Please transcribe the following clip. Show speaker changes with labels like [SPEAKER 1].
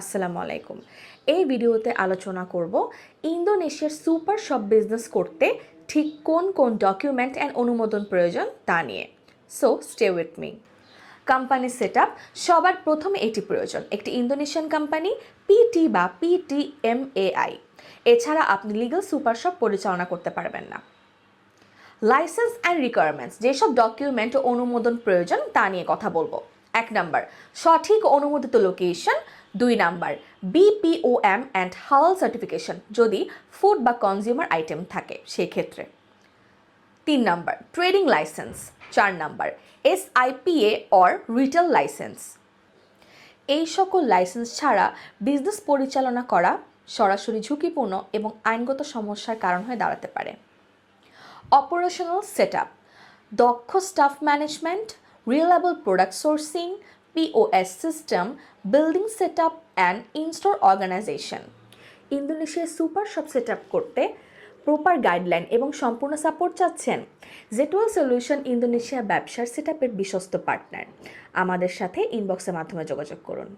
[SPEAKER 1] আসসালামু আলাইকুম। এই ভিডিওতে আলোচনা করব ইন্দোনেশিয়ার সুপার শপ বিজনেস করতে ঠিক কোন কোন ডকুমেন্ট অ্যান্ড অনুমোদন প্রয়োজন তা নিয়ে। So stay with me company set সবার প্রথমে এটি প্রয়োজন। একটি ইন্দোনেশিয়ান কোম্পানি পিটি বা পিটিএমএআই এছাড়া আপনি লিগাল সুপার শপ পরিচালনা করতে পারবেন না। লাইসেন্স অ্যান্ড রিকোয়ারমেন্টস যেসব ডকুমেন্ট ও অনুমোদন প্রয়োজন তা নিয়ে কথা বলব। এক নাম্বার। সঠিক অনুমোদিত লোকেশন দুই number. BPOM and halal certification যদি ফুড বা কনজিউমার আইটেম থাকে, সেক্ষেত্রে। তিন নাম্বার ট্রেডিং লাইসেন্স চার number. S SIPA or retail licence এই সকল লাইসেন্স ছাড়া বিজনেস পরিচালনা করা সরাসরি ঝুঁকিপূর্ণ এবং আইনগত সমস্যার কারণ হয়ে দাঁড়াতে পারে। অপারেশনাল সেটআপ দক্ষ staff management reliable product sourcing POS system building setup and in store organisation ইন্দোনেশিয়ায় super shop set করতে প্রপার গাইডলাইন এবং সম্পূর্ণ সাপোর্ট চাচ্ছেন জেটুয়াল সলিউশন ইন্দোনেশিয়া ব্যবসার সেট বিশ্বস্ত পার্টনার আমাদের সাথে ইনবক্সের মাধ্যমে যোগাযোগ করুন।